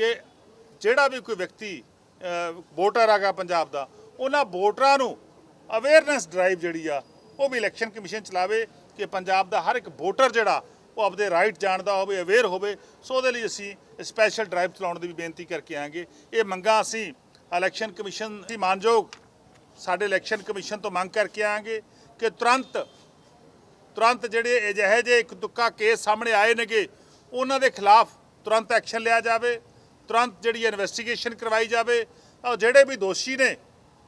ਕਿ ਜਿਹੜਾ ਵੀ ਕੋਈ ਵਿਅਕਤੀ ਵੋਟਰ ਹੈਗਾ ਪੰਜਾਬ ਦਾ, ਉਹਨਾਂ ਵੋਟਰਾਂ ਨੂੰ ਅਵੇਅਰਨੈਸ ਡਰਾਈਵ ਜਿਹੜੀ ਆ, ਉਹ ਵੀ ਇਲੈਕਸ਼ਨ ਕਮਿਸ਼ਨ ਚਲਾਵੇ ਕਿ ਪੰਜਾਬ ਦਾ ਹਰ ਇੱਕ ਵੋਟਰ ਜਿਹੜਾ, ਉਹ ਆਪਦੇ ਰਾਈਟ ਜਾਣਦਾ ਹੋਵੇ ਅਵੇਅਰ ਹੋਵੇ। ਸੋ ਉਹਦੇ ਲਈ ਅਸੀਂ ਸਪੈਸ਼ਲ ਡਰਾਈਵ ਚਲਾਉਣ ਦੀ ਵੀ ਬੇਨਤੀ ਕਰਕੇ ਆਂਗੇ ਇਹ ਮੰਗਾਂ ਅਸੀਂ ਇਲੈਕਸ਼ਨ ਕਮਿਸ਼ਨ ਦੀ ਮਾਨਯੋਗ ਸਾਡੇ ਇਲੈਕਸ਼ਨ ਕਮਿਸ਼ਨ ਤੋਂ ਮੰਗ ਕਰਕੇ ਆਂਗੇ ਕਿ ਤੁਰੰਤ ਤੁਰੰਤ ਜਿਹੜੇ ਅਜਿਹੇ ਜਿਹੇ ਇੱਕ ਤੁੱਕਾ ਕੇਸ ਸਾਹਮਣੇ ਆਏ ਨੇਗੇ, ਉਹਨਾਂ ਦੇ ਖਿਲਾਫ ਤੁਰੰਤ ਐਕਸ਼ਨ ਲਿਆ ਜਾਵੇ। ਤੁਰੰਤ ਜਿਹੜੀ ਇਨਵੈਸਟੀਗੇਸ਼ਨ ਕਰਵਾਈ ਜਾਵੇ ਔਰ ਜਿਹੜੇ ਵੀ ਦੋਸ਼ੀ ਨੇ,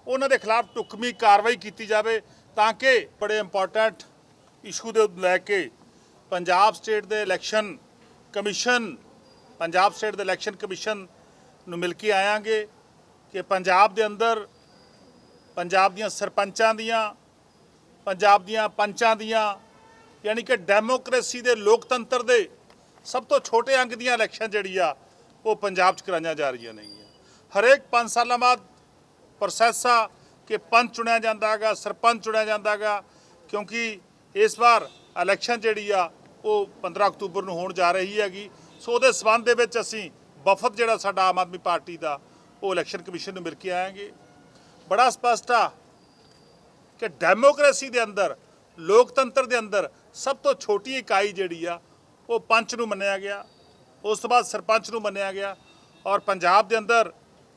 ਉਹਨਾਂ ਦੇ ਖਿਲਾਫ ਟੁਕਮੀ ਕਾਰਵਾਈ ਕੀਤੀ ਜਾਵੇ ਤਾਂ ਕਿ ਬੜੇ ਇੰਪੋਰਟੈਂਟ ਇਸ਼ੂ ਦੇ ਲੈ ਕੇ ਪੰਜਾਬ ਸਟੇਟ ਦੇ ਇਲੈਕਸ਼ਨ ਕਮਿਸ਼ਨ ਪੰਜਾਬ ਸਟੇਟ ਦੇ ਇਲੈਕਸ਼ਨ ਕਮਿਸ਼ਨ ਨੂੰ ਮਿਲ ਕੇ ਆਇਆਂਗੇ ਕਿ ਪੰਜਾਬ ਦੇ ਅੰਦਰ ਪੰਜਾਬ ਦੀਆਂ ਸਰਪੰਚਾਂ ਦੀਆਂ, ਪੰਜਾਬ ਦੀਆਂ ਪੰਚਾਂ ਦੀਆਂ, ਯਾਨੀ ਕਿ ਡੈਮੋਕ੍ਰੇਸੀ ਦੇ ਲੋਕਤੰਤਰ ਦੇ ਸਭ ਤੋਂ ਛੋਟੇ ਅੰਗ ਦੀਆਂ ਇਲੈਕਸ਼ਨ ਜਿਹੜੀ ਆ ਉਹ ਪੰਜਾਬ 'ਚ ਕਰਾਈਆਂ ਜਾ ਰਹੀਆਂ ਨੇਗੀਆਂ। ਹਰੇਕ 5 ਸਾਲਾਂ ਬਾਅਦ ਪ੍ਰੋਸੈਸ ਆ ਕਿ ਪੰਚ ਚੁਣਿਆ ਜਾਂਦਾਗਾ, ਸਰਪੰਚ ਚੁਣਿਆ ਜਾਂਦਾਗਾ, ਕਿਉਂਕਿ ਇਸ ਵਾਰ ਇਲੈਕਸ਼ਨ ਜਿਹੜੀ ਆ, ਉਹ 15 ਅਕਤੂਬਰ ਨੂੰ ਹੋਣ ਜਾ ਰਹੀ ਹੈਗੀ। ਸੋ ਉਹਦੇ ਸਬੰਧ ਦੇ ਵਿੱਚ ਅਸੀਂ ਵਫਦ ਜਿਹੜਾ ਸਾਡਾ ਆਮ ਆਦਮੀ ਪਾਰਟੀ ਦਾ, ਉਹ ਇਲੈਕਸ਼ਨ ਕਮਿਸ਼ਨ ਨੂੰ ਮਿਲ ਕੇ ਆਏਗੇ। ਬੜਾ ਸਪਸ਼ਟ ਆ ਕਿ ਡੈਮੋਕ੍ਰੇਸੀ ਦੇ ਅੰਦਰ, ਲੋਕਤੰਤਰ ਦੇ ਅੰਦਰ ਸਭ ਤੋਂ ਛੋਟੀ ਇਕਾਈ ਜਿਹੜੀ ਆ, ਉਹ ਪੰਚ ਨੂੰ ਮੰਨਿਆ ਗਿਆ। ਉਸ ਤੋਂ ਬਾਅਦ ਸਰਪੰਚ ਨੂੰ ਮੰਨਿਆ ਗਿਆ ਔਰ ਪੰਜਾਬ ਦੇ ਅੰਦਰ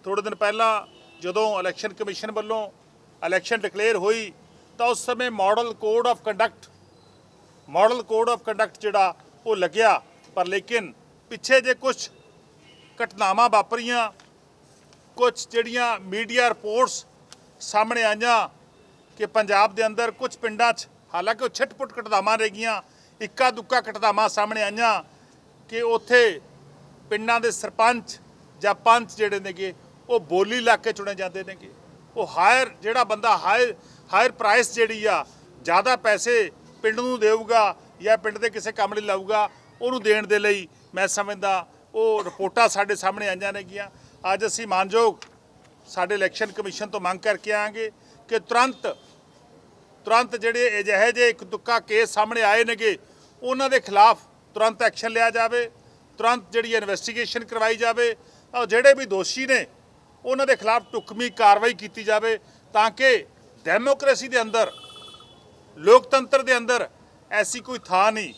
ਥੋੜੇ ਦਿਨ ਪਹਿਲਾਂ ਜਦੋਂ ਇਲੈਕਸ਼ਨ ਕਮਿਸ਼ਨ ਵੱਲੋਂ ਇਲੈਕਸ਼ਨ ਡਿਕਲੇਅਰ ਹੋਈ, ਤਾਂ ਉਸ ਸਮੇਂ model code of conduct model code of conduct ਜਿਹੜਾ ਉਹ ਲੱਗਿਆ। ਪਰ ਲੇਕਿਨ ਪਿੱਛੇ ਜੇ ਕੁਝ ਘਟਨਾਵਾਂ ਵਾਪਰੀਆਂ ਕੁਝ ਜਿਹੜੀਆਂ ਮੀਡੀਆ ਰਿਪੋਰਟਸ ਸਾਹਮਣੇ ਆਈਆਂ ਕਿ ਪੰਜਾਬ ਦੇ ਅੰਦਰ ਕੁਝ ਪਿੰਡਾਂ 'ਚ, ਹਾਲਾਂਕਿ ਉਹ ਛਿਟਪੁੱਟ ਘਟਨਾਵਾਂ ਰਹਿ ਗਈਆਂ ਇੱਕਾ ਦੁੱਕਾ ਘਟਨਾਵਾਂ ਸਾਹਮਣੇ ਆਈਆਂ ਕਿ ਉੱਥੇ ਪਿੰਡਾਂ ਦੇ ਸਰਪੰਚ ਜਾਂ ਪੰਚ ਜਿਹੜੇ ਨੇਗੇ, ਉਹ ਬੋਲੀ ਲਾ ਕੇ ਚੁਣੇ ਜਾਂਦੇ ਨੇਗੇ। ਉਹ ਹਾਇਰ, ਜਿਹੜਾ ਬੰਦਾ ਹਾਇਰ ਹਾਇਰ ਪ੍ਰਾਈਸ ਜਿਹੜੀ ਆ, ਜ਼ਿਆਦਾ ਪੈਸੇ ਪਿੰਡ ਨੂੰ ਦੇਊਗਾ ਜਾਂ ਪਿੰਡ ਦੇ ਕਿਸੇ ਕੰਮ ਲਈ ਲਾਊਗਾ, ਉਹਨੂੰ ਦੇਣ ਦੇ ਲਈ ਮੈਂ ਸਮਝਦਾ ਉਹ ਰਿਪੋਰਟਾਂ ਸਾਡੇ ਸਾਹਮਣੇ ਆਈਆਂ ਨੇਗੀਆਂ। ਅੱਜ ਅਸੀਂ ਮਾਨਯੋਗ ਸਾਡੇ ਇਲੈਕਸ਼ਨ ਕਮਿਸ਼ਨ ਤੋਂ ਮੰਗ ਕਰਕੇ ਆਵਾਂਗੇ ਕਿ ਤੁਰੰਤ ਤੁਰੰਤ ਜਿਹੜੇ ਅਜਿਹੇ ਜਿਹੇ ਇੱਕ ਦੁੱਕਾ ਕੇਸ ਸਾਹਮਣੇ ਆਏ ਨੇਗੇ, ਉਹਨਾਂ ਦੇ ਖਿਲਾਫ ਤੁਰੰਤ ਐਕਸ਼ਨ ਲਿਆ ਜਾਵੇ, ਤੁਰੰਤ ਜਿਹੜੀ ਇਨਵੈਸਟੀਗੇਸ਼ਨ ਕਰਵਾਈ ਜਾਵੇ ਔਰ ਜਿਹੜੇ ਵੀ ਦੋਸ਼ੀ ਨੇ, ਉਹਨਾਂ ਦੇ ਖਿਲਾਫ ਟੁਕਮੀ ਕਾਰਵਾਈ ਕੀਤੀ ਜਾਵੇ, ਤਾਂ ਕਿ ਡੈਮੋਕ੍ਰੇਸੀ ਦੇ ਅੰਦਰ, ਲੋਕਤੰਤਰ ਦੇ ਅੰਦਰ ਐਸੀ ਕੋਈ ਥਾਂ ਨਹੀਂ,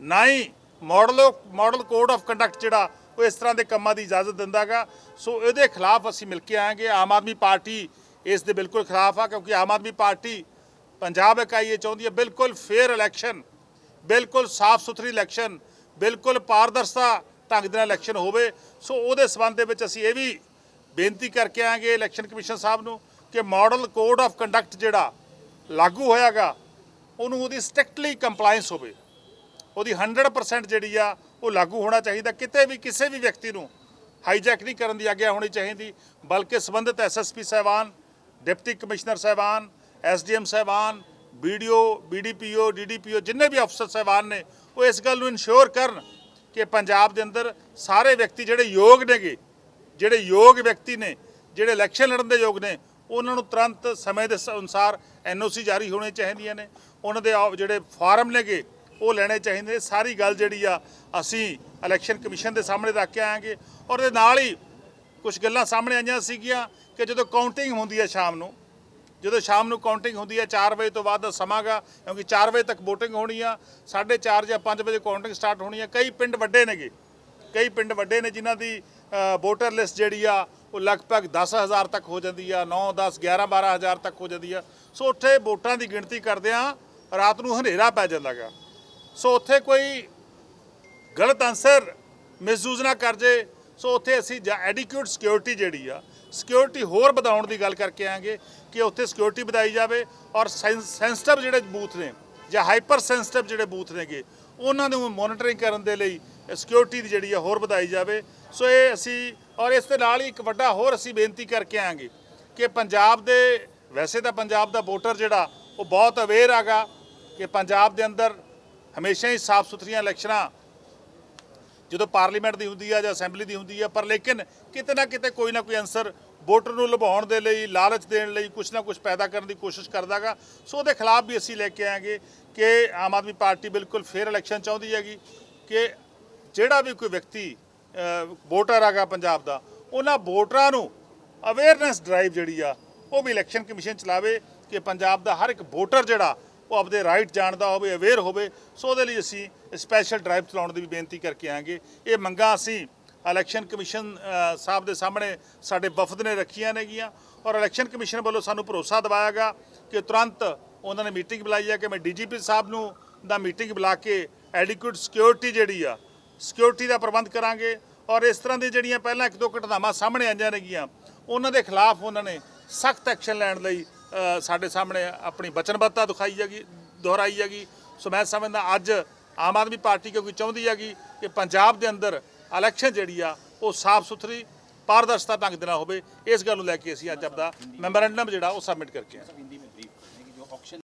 ਨਾ ਹੀ model model code of conduct ਜਿਹੜਾ, ਉਹ ਇਸ ਤਰ੍ਹਾਂ ਦੇ ਕੰਮਾਂ ਦੀ ਇਜਾਜ਼ਤ ਦਿੰਦਾਗਾ। ਸੋ ਇਹਦੇ ਖਿਲਾਫ ਅਸੀਂ ਮਿਲ ਕੇ ਆਏਗੇ ਆਮ ਆਦਮੀ ਪਾਰਟੀ ਇਸ ਦੇ ਬਿਲਕੁਲ ਖਿਲਾਫ ਆ, ਕਿਉਂਕਿ ਆਮ ਆਦਮੀ ਪਾਰਟੀ ਪੰਜਾਬ ਇਕਾਈ ਇਹ ਚਾਹੁੰਦੀ ਹੈ, ਬਿਲਕੁਲ ਫੇਅਰ ਇਲੈਕਸ਼ਨ ਬਿਲਕੁਲ ਸਾਫ਼ ਸੁਥਰੀ ਇਲੈਕਸ਼ਨ ਬਿਲਕੁਲ ਪਾਰਦਰਸ਼ਤਾ ਢੰਗ ਦੇ ਨਾਲ ਇਲੈਕਸ਼ਨ ਹੋਵੇ। ਸੋ ਉਹਦੇ ਸਬੰਧ ਦੇ ਵਿੱਚ ਅਸੀਂ ਇਹ ਵੀ ਬੇਨਤੀ ਕਰਕੇ ਆਵਾਂਗੇ ਇਲੈਕਸ਼ਨ ਕਮਿਸ਼ਨ ਸਾਹਿਬ ਨੂੰ ਕਿ ਮਾਡਲ ਕੋਡ ਆਫ ਕੰਡਕਟ ਜਿਹੜਾ ਲਾਗੂ ਹੋਇਆਗਾ, ਉਹਨੂੰ ਉਹਦੀ ਸਟ੍ਰਿਕਟਲੀ ਕੰਪਲਾਈਂਸ ਹੋਵੇ। ਉਹਦੀ 100% ਜਿਹੜੀ ਆ, ਉਹ ਲਾਗੂ ਹੋਣਾ ਚਾਹੀਦਾ। ਕਿਤੇ ਵੀ ਕਿਸੇ ਵੀ ਵਿਅਕਤੀ ਨੂੰ ਹਾਈਜੈਕ ਨਹੀਂ ਕਰਨ ਦੀ ਆਗਿਆ ਹੋਣੀ ਚਾਹੀਦੀ, ਬਲਕਿ ਸੰਬੰਧਿਤ ਐਸਐਸਪੀ ਸਾਹਿਬਾਨ, ਡਿਪਟੀ ਕਮਿਸ਼ਨਰ ਸਾਹਿਬਾਨ ਐਸਡੀਐਮ ਸਾਹਿਬਾਨ ਬੀਡੀਓ, ਬੀਡੀਪੀਓ, ਡੀਡੀਪੀਓ ਜਿੰਨੇ ਵੀ ਅਫਸਰ ਸਾਹਿਬਾਨ ਨੇ, ਉਹ ਇਸ ਗੱਲ ਨੂੰ ਇਨਸ਼ੋਰ ਕਰਨ ਕਿ ਪੰਜਾਬ ਦੇ ਅੰਦਰ ਸਾਰੇ ਵਿਅਕਤੀ ਜਿਹੜੇ ਯੋਗ ਨੇਗੇ, ਜਿਹੜੇ ਯੋਗ ਵਿਅਕਤੀ ਨੇ, ਜਿਹੜੇ ਇਲੈਕਸ਼ਨ ਲੜਨ ਦੇ ਯੋਗ ਨੇ, ਉਹਨਾਂ ਨੂੰ ਤੁਰੰਤ ਸਮੇਂ ਦੇ ਸ- ਅਨੁਸਾਰ ਐਨਓਸੀ ਜਾਰੀ ਹੋਣੇ ਚਾਹੀਦੀਆਂ ਨੇ ਉਹਨਾਂ ਦੇ ਜਿਹੜੇ ਫਾਰਮ ਨੇਗੇ, ਉਹ ਲੈਣੇ ਚਾਹੀਦੇ ਨੇ। ਸਾਰੀ ਗੱਲ ਜਿਹੜੀ ਆ, ਅਸੀਂ ਇਲੈਕਸ਼ਨ ਕਮਿਸ਼ਨ ਦੇ ਸਾਹਮਣੇ ਰੱਖ ਕੇ ਆਵਾਂਗੇ ਔਰ ਇਹਦੇ ਨਾਲ ਹੀ ਕੁਝ ਗੱਲਾਂ ਸਾਹਮਣੇ ਆਈਆਂ ਸੀਗੀਆਂ ਕਿ ਜਦੋਂ ਕਾਊਂਟਿੰਗ ਹੁੰਦੀ ਹੈ ਸ਼ਾਮ ਨੂੰ ਜਦੋਂ ਸ਼ਾਮ ਨੂੰ ਕਾਊਂਟਿੰਗ ਹੁੰਦੀ ਹੈ 4 ਵਜੇ ਤੋਂ ਬਾਅਦ ਦਾ ਸਮਾਂਗਾ ਕਿਉਂਕਿ 4 ਵਜੇ ਤੱਕ VOTING ਹੋਣੀ ਆ 4:30 ਜਾਂ 5 ਵਜੇ ਕਾਊਂਟਿੰਗ ਸਟਾਰਟ ਹੋਣੀ ਆ। ਕਈ ਪਿੰਡ ਵੱਡੇ ਨੇਗੇ, ਕਈ ਪਿੰਡ ਵੱਡੇ ਨੇ ਜਿਨ੍ਹਾਂ ਦੀ ਵੋਟਰ ਲਿਸਟ ਜਿਹੜੀ ਆ, ਉਹ ਲਗਭਗ 10000 ਤੱਕ ਹੋ ਜਾਂਦੀ ਆ 9 10 11 12000 ਤੱਕ ਹੋ ਜਾਂਦੀ ਆ। ਸੋ ਉੱਥੇ ਵੋਟਾਂ ਦੀ ਗਿਣਤੀ ਕਰਦਿਆਂ ਰਾਤ ਨੂੰ ਹਨੇਰਾ ਪੈ ਜਾਂਦਾਗਾ ਸੋ ਉੱਥੇ ਕੋਈ ਗਲਤ ਆਨਸਰ ਮਿਸਯੂਜ਼ ਨਾ ਕਰ ਜੇ। ਸੋ ਉੱਥੇ ਅਸੀਂ ਐਡਿਕੂਏਟ ਸਿਕਿਉਰਿਟੀ ਜਿਹੜੀ ਆ ਸਿਕਿਉਰਿਟੀ ਹੋਰ ਵਧਾਉਣ ਦੀ ਗੱਲ ਕਰਕੇ ਆਂਗੇ ਕਿ ਉੱਥੇ ਸਿਕਿਉਰਿਟੀ ਵਧਾਈ ਜਾਵੇ ਔਰ ਸੈਂਸਿਟਿਵ ਜਿਹੜੇ ਬੂਥ ਨੇ ਜਾਂ ਹਾਈਪਰ ਸੈਂਸਿਟਿਵ ਜਿਹੜੇ ਬੂਥ ਨੇਗੇ, ਉਹਨਾਂ ਨੂੰ ਮੋਨੀਟਰਿੰਗ ਕਰਨ ਦੇ ਲਈ ਸਿਕਿਉਰਿਟੀ ਦੀ ਜਿਹੜੀ ਆ ਹੋਰ ਵਧਾਈ ਜਾਵੇ। ਸੋ ਇਹ ਅਸੀਂ, ਔਰ ਇਸ ਦੇ ਨਾਲ ਹੀ ਇੱਕ ਵੱਡਾ ਹੋਰ ਅਸੀਂ ਬੇਨਤੀ ਕਰਕੇ ਆਂਗੇ ਕਿ ਪੰਜਾਬ ਦੇ, ਵੈਸੇ ਤਾਂ ਪੰਜਾਬ ਦਾ ਵੋਟਰ ਜਿਹੜਾ, ਉਹ ਬਹੁਤ ਅਵੇਅਰ ਹੈਗਾ ਕਿ ਪੰਜਾਬ ਦੇ ਅੰਦਰ ਹਮੇਸ਼ਾ ਹੀ ਸਾਫ਼ ਸੁਥਰੀਆਂ ਇਲੈਕਸ਼ਨਾਂ ਜਦੋਂ ਪਾਰਲੀਮੈਂਟ ਦੀ ਹੁੰਦੀ ਆ ਜਾਂ ਅਸੈਂਬਲੀ ਦੀ ਹੁੰਦੀ ਆ, ਪਰ ਲੇਕਿਨ ਕਿਤੇ ਨਾ ਕਿਤੇ ਕੋਈ ਨਾ ਕੋਈ ਆਨਸਰ ਵੋਟਰ ਨੂੰ ਲੁਭਾਉਣ ਦੇ ਲਈ, ਲਾਲਚ ਦੇਣ ਲਈ ਕੁਝ ਨਾ ਕੁਝ ਪੈਦਾ ਕਰਨ ਦੀ ਕੋਸ਼ਿਸ਼ ਕਰਦਾਗਾ। ਸੋ ਉਹਦੇ ਖਿਲਾਫ ਵੀ ਅਸੀਂ ਲੈ ਕੇ ਆਏਗੇ ਕਿ ਆਮ ਆਦਮੀ ਪਾਰਟੀ ਬਿਲਕੁਲ ਫੇਅਰ ਇਲੈਕਸ਼ਨ ਚਾਹੁੰਦੀ ਹੈਗੀ ਕਿ ਜਿਹੜਾ ਵੀ ਕੋਈ ਵਿਅਕਤੀ ਵੋਟਰ ਹੈਗਾ ਪੰਜਾਬ ਦਾ, ਉਹਨਾਂ ਵੋਟਰਾਂ ਨੂੰ ਅਵੇਅਰਨੈਸ ਡਰਾਈਵ ਜਿਹੜੀ ਆ, ਉਹ ਵੀ ਇਲੈਕਸ਼ਨ ਕਮਿਸ਼ਨ ਚਲਾਵੇ ਕਿ ਪੰਜਾਬ ਦਾ ਹਰ ਇੱਕ ਵੋਟਰ ਜਿਹੜਾ ਉਹ ਆਪਦੇ ਰਾਈਟ ਜਾਣਦਾ ਹੋਵੇ ਅਵੇਅਰ ਹੋਵੇ, ਸੋ ਉਹਦੇ ਲਈ ਅਸੀਂ ਸਪੈਸ਼ਲ ਡਰਾਈਵ ਚਲਾਉਣ ਦੀ ਵੀ ਬੇਨਤੀ ਕਰਕੇ ਆਂਗੇ ਇਹ ਮੰਗਾਂ ਅਸੀਂ ਇਲੈਕਸ਼ਨ ਕਮਿਸ਼ਨ ਸਾਹਿਬ ਦੇ ਸਾਹਮਣੇ ਸਾਡੇ ਵਫਦ ਨੇ ਰੱਖੀਆਂ ਨੇਗੀਆਂ ਔਰ ਇਲੈਕਸ਼ਨ ਕਮਿਸ਼ਨ ਵੱਲੋਂ ਸਾਨੂੰ ਭਰੋਸਾ ਦਿਵਾਇਆ ਗਿਆ ਕਿ ਤੁਰੰਤ ਉਹਨਾਂ ਨੇ ਮੀਟਿੰਗ ਬੁਲਾਈ ਹੈ ਕਿ ਮੈਂ ਡੀਜੀਪੀ ਸਾਹਿਬ ਨੂੰ ਦਾ ਮੀਟਿੰਗ ਬੁਲਾ ਕੇ ਐਡਿਕੁਏਟ ਸਿਕਿਉਰਿਟੀ ਜਿਹੜੀ ਆ ਸਿਕਿਉਰਿਟੀ ਦਾ ਪ੍ਰਬੰਧ ਕਰਾਂਗੇ ਔਰ ਇਸ ਤਰ੍ਹਾਂ ਦੀ ਜਿਹੜੀਆਂ ਪਹਿਲਾਂ ਇੱਕ ਦੋ ਘਟਨਾਵਾਂ ਸਾਹਮਣੇ ਆਈਆਂ ਨੇਗੀਆਂ, ਉਹਨਾਂ ਦੇ ਖਿਲਾਫ ਉਹਨਾਂ ਨੇ ਸਖਤ ਐਕਸ਼ਨ ਲੈਣ ਲਈ ਸਾਡੇ ਸਾਹਮਣੇ ਆਪਣੀ ਵਚਨਬੱਧਤਾ ਦਿਖਾਈ ਹੈਗੀ, ਦੁਹਰਾਈ ਹੈਗੀ। ਸੋ ਮੈਂ ਸਮਝਦਾ ਅੱਜ ਆਮ ਆਦਮੀ ਪਾਰਟੀ ਕਿਉਂਕਿ ਚਾਹੁੰਦੀ ਹੈਗੀ ਕਿ ਪੰਜਾਬ ਦੇ ਅੰਦਰ ਇਲੈਕਸ਼ਨ ਜਿਹੜੀ ਆ, ਉਹ ਸਾਫ਼ ਸੁਥਰੀ ਪਾਰਦਰਸ਼ਤਾ ਢੰਗ ਦੇ ਨਾਲ ਹੋਵੇ। ਇਸ ਗੱਲ ਨੂੰ ਲੈ ਕੇ ਅਸੀਂ ਅੱਜ ਆਪਦਾ ਮੈਮੋਰੈਂਡਮ ਜਿਹੜਾ ਉਹ ਸਬਮਿਟ ਕਰਕੇ ਆਏ